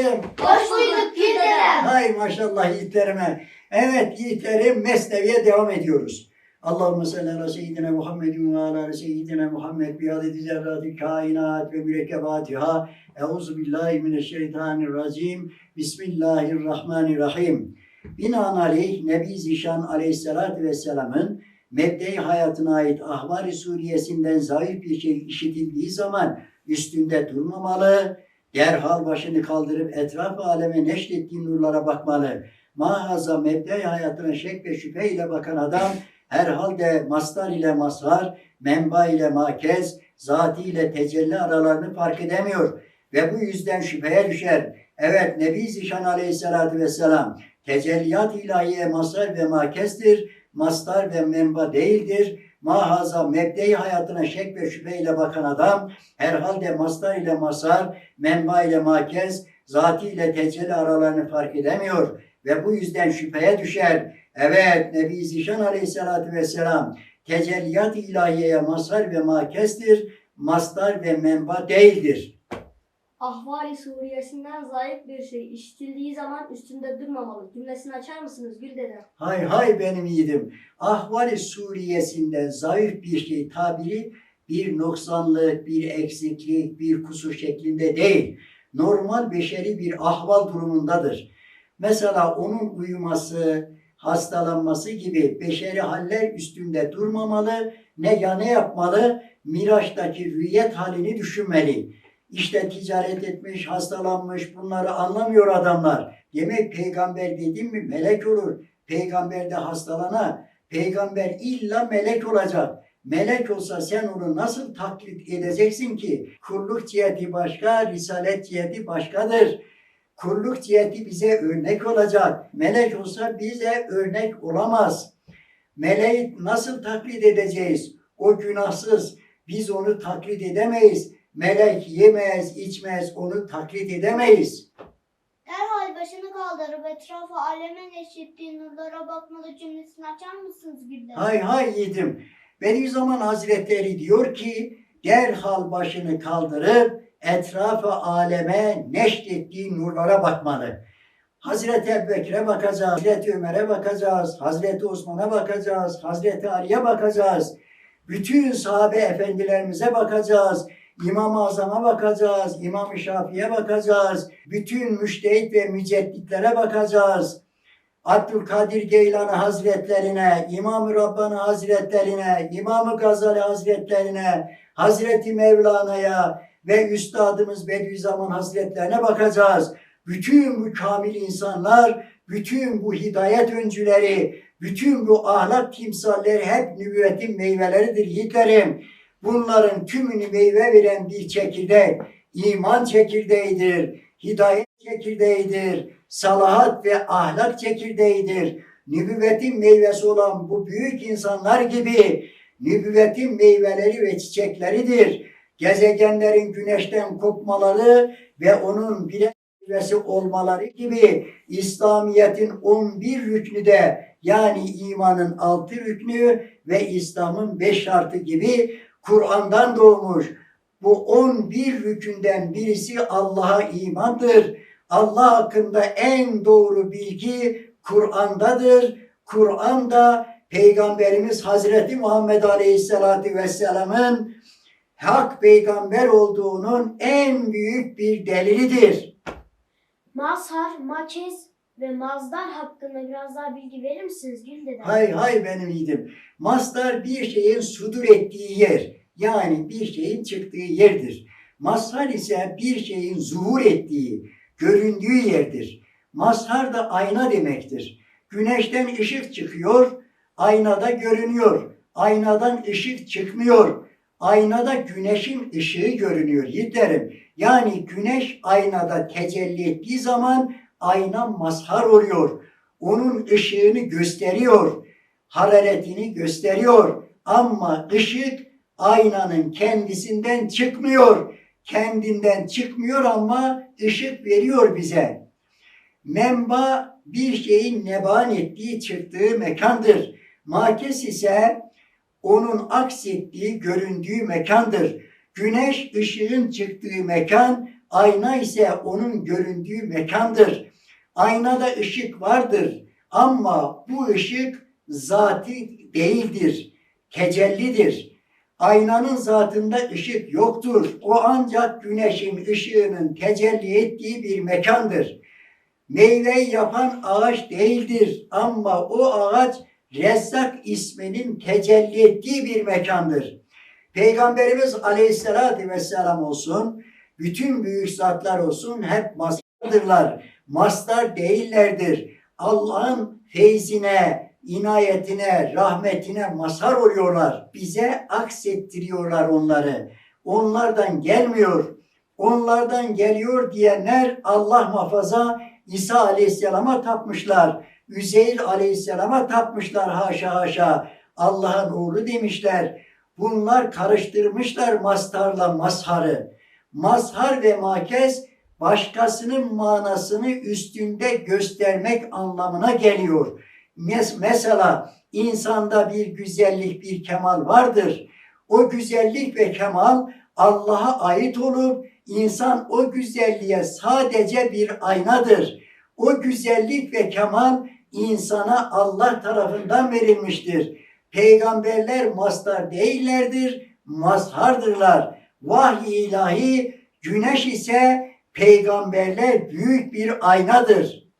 yiğitlerim. Hoş bulduk dedem. Hay maşallah yiğitlerime. Evet yiğitlerim Mesnevi'ye devam ediyoruz. Allahümme salli ala seyyidina Muhammedin ve ala seyyidina Muhammed bi adedi zerrati kainat ve mürekkebatiha. Euzu billahi mineşşeytanirracim. Bismillahirrahmanirrahim. Binaenaleyh Nebi Zişan aleyhissalatü vesselamın mebde hayatına ait Ahvar-ı Suriyesinden zayıf bir şey işitildiği zaman üstünde durmamalı, derhal başını kaldırıp etraf aleme neşrettiği nurlara bakmalı. Mahaza mebde hayatına şek ve şüphe ile bakan adam herhalde mastar ile mazhar, menba ile makez, zati ile tecelli aralarını fark edemiyor. Ve bu yüzden şüpheye düşer. Evet Nebi Zişan aleyhissalatü vesselam tecelliyat ilahiye mazhar ve makezdir. Mastar ve menba değildir. Mahaza mebde hayatına şek ve şüphe ile bakan adam herhalde mastar ile mazhar, menba ile makez, zati ile tecelli aralarını fark edemiyor ve bu yüzden şüpheye düşer. Evet Nebi Zişan Aleyhisselatü Vesselam tecelliyat ilahiyeye mazhar ve makestir, mastar ve menba değildir. Ahvali Suriyesinden zayıf bir şey işitildiği zaman üstünde durmamalı. Cümlesini açar mısınız Gül dedem? Hay hay benim yiğidim. Ahvali Suriyesinden zayıf bir şey tabiri bir noksanlık, bir eksiklik, bir kusur şeklinde değil. Normal beşeri bir ahval durumundadır. Mesela onun uyuması, hastalanması gibi beşeri haller üstünde durmamalı, ne ya ne yapmalı? Miraçtaki rüyet halini düşünmeli. İşte ticaret etmiş, hastalanmış, bunları anlamıyor adamlar. Demek peygamber dedim mi melek olur. Peygamber de hastalana, peygamber illa melek olacak. Melek olsa sen onu nasıl taklit edeceksin ki? Kulluk ciheti başka, risalet ciheti başkadır. Kulluk ciheti bize örnek olacak. Melek olsa bize örnek olamaz. Meleği nasıl taklit edeceğiz? O günahsız. Biz onu taklit edemeyiz. Melek yemez, içmez, onu taklit edemeyiz. Derhal başını kaldırıp etrafa aleme neşrettiği nurlara bakmalı cümlesini açar mısınız Gülden? Hay hay yiğidim. Bediüzzaman Hazretleri diyor ki derhal başını kaldırıp etrafa aleme neşrettiği nurlara bakmalı. Hazreti Ebubekir'e bakacağız, Hazreti Ömer'e bakacağız, Hazreti Osman'a bakacağız, Hazreti Ali'ye bakacağız. Bütün sahabe efendilerimize bakacağız. İmam-ı Azam'a bakacağız, İmam-ı Şafii'ye bakacağız. Bütün müştehit ve mücedditlere bakacağız. Abdülkadir Geylani Hazretlerine, İmam-ı Rabbani Hazretlerine, İmam-ı Gazali Hazretlerine, Hazreti Mevlana'ya ve Üstadımız Bediüzzaman Hazretlerine bakacağız. Bütün bu kamil insanlar, bütün bu hidayet öncüleri, bütün bu ahlak timsalleri hep nübüvvetin meyveleridir yiğitlerim. Bunların tümünü meyve veren bir çekirdek, iman çekirdeğidir, hidayet çekirdeğidir, salahat ve ahlak çekirdeğidir. Nübüvvetin meyvesi olan bu büyük insanlar gibi nübüvvetin meyveleri ve çiçekleridir. Gezegenlerin güneşten kopmaları ve onun birer meyvesi olmaları gibi İslamiyet'in 11 rüknü de yani imanın 6 rüknü ve İslam'ın 5 şartı gibi Kur'an'dan doğmuş. Bu 11 rükünden birisi Allah'a imandır. Allah hakkında en doğru bilgi Kur'an'dadır. Kur'an da Peygamberimiz Hazreti Muhammed Aleyhisselatü Vesselam'ın hak peygamber olduğunun en büyük bir delilidir. Mazhar, makez ve mazdar hakkında biraz daha bilgi verir misiniz Gül dedem? Hay hay benim yiğidim. Mastar bir şeyin sudur ettiği yer. Yani bir şeyin çıktığı yerdir. Mazhar ise bir şeyin zuhur ettiği, göründüğü yerdir. Mazhar da ayna demektir. Güneşten ışık çıkıyor, aynada görünüyor. Aynadan ışık çıkmıyor. Aynada güneşin ışığı görünüyor yiğitlerim. Yani güneş aynada tecelli ettiği zaman ayna mazhar oluyor. Onun ışığını gösteriyor. Hararetini gösteriyor. Ama ışık aynanın kendisinden çıkmıyor. Kendinden çıkmıyor ama ışık veriyor bize. Menba bir şeyin neban ettiği, çıktığı mekandır. Makes ise onun aksettiği, göründüğü mekandır. Güneş ışığın çıktığı mekan, Ayna ise onun göründüğü mekandır. Aynada ışık vardır ama bu ışık zati değildir, tecellidir. Aynanın zatında ışık yoktur. O ancak güneşin ışığının tecelli ettiği bir mekandır. Meyveyi yapan ağaç değildir ama o ağaç Rezzak isminin tecelli ettiği bir mekandır. Peygamberimiz aleyhissalatü vesselam olsun, bütün büyük zatlar olsun hep maslardırlar. Maslar değillerdir. Allah'ın feyzine, inayetine, rahmetine mazhar oluyorlar. Bize aksettiriyorlar onları. Onlardan gelmiyor. Onlardan geliyor diyenler Allah muhafaza İsa Aleyhisselam'a tapmışlar. Üzeyir Aleyhisselam'a tapmışlar haşa haşa. Allah'ın oğlu demişler. Bunlar karıştırmışlar mastarla mazharı. Mazhar ve makez başkasının manasını üstünde göstermek anlamına geliyor. Mes- mesela insanda bir güzellik, bir kemal vardır. O güzellik ve kemal Allah'a ait olup insan o güzelliğe sadece bir aynadır. O güzellik ve kemal insana Allah tarafından verilmiştir. Peygamberler mastar değillerdir, mazhardırlar. Vahiy ilahi, güneş ise peygamberler büyük bir aynadır.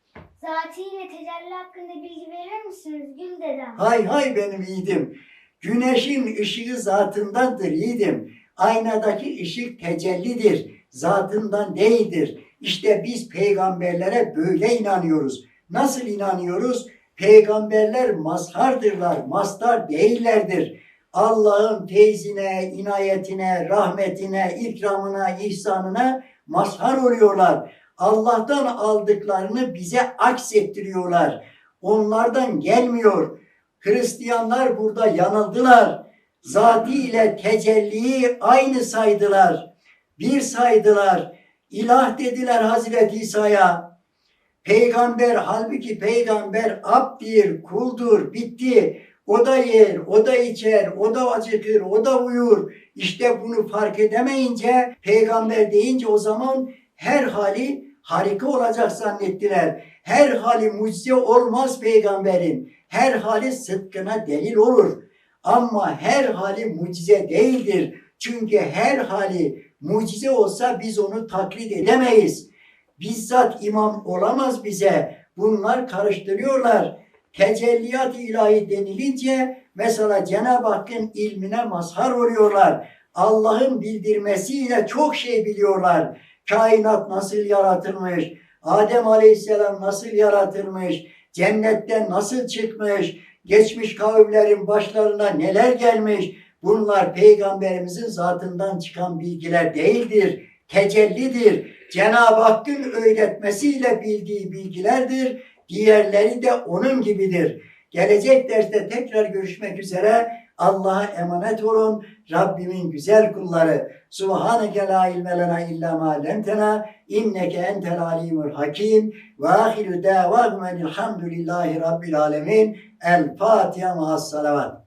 Zatiyle tecelli hakkında bilgi verir misiniz Gül dedem? Hay hay benim yiğidim. Güneşin ışığı zatındandır yiğidim. Aynadaki ışık tecellidir. Zatından değildir. İşte biz peygamberlere böyle inanıyoruz. Nasıl inanıyoruz? Peygamberler mazhardırlar, mastar değillerdir. Allah'ın feyzine, inayetine, rahmetine, ikramına, ihsanına mazhar oluyorlar. Allah'tan aldıklarını bize aksettiriyorlar. Onlardan gelmiyor. Hristiyanlar burada yanıldılar. Zati ile tecelliyi aynı saydılar. Bir saydılar. İlah dediler Hazreti İsa'ya. Peygamber halbuki peygamber abdir, kuldur, bitti. O da yer, o da içer, o da acıkır, o da uyur. İşte bunu fark edemeyince peygamber deyince o zaman her hali harika olacak zannettiler. Her hali mucize olmaz peygamberin. Her hali sıdkına delil olur. Ama her hali mucize değildir. Çünkü her hali mucize olsa biz onu taklit edemeyiz. Bizzat imam olamaz bize. Bunlar karıştırıyorlar. Tecelliyat ilahi denilince mesela Cenab-ı Hakk'ın ilmine mazhar oluyorlar. Allah'ın bildirmesiyle çok şey biliyorlar. Kainat nasıl yaratılmış, Adem Aleyhisselam nasıl yaratılmış, cennetten nasıl çıkmış, geçmiş kavimlerin başlarına neler gelmiş. Bunlar peygamberimizin zatından çıkan bilgiler değildir, tecellidir. Cenab-ı Hakk'ın öğretmesiyle bildiği bilgilerdir. Diğerleri de onun gibidir. Gelecek derste tekrar görüşmek üzere. Allah'a emanet olun. Rabbimin güzel kulları. Subhaneke la ilme lena illa ma allamtena inneke entel alimul hakim ve ahiru davahum elhamdülillahi rabbil alemin. El Fatiha ma'as salavat.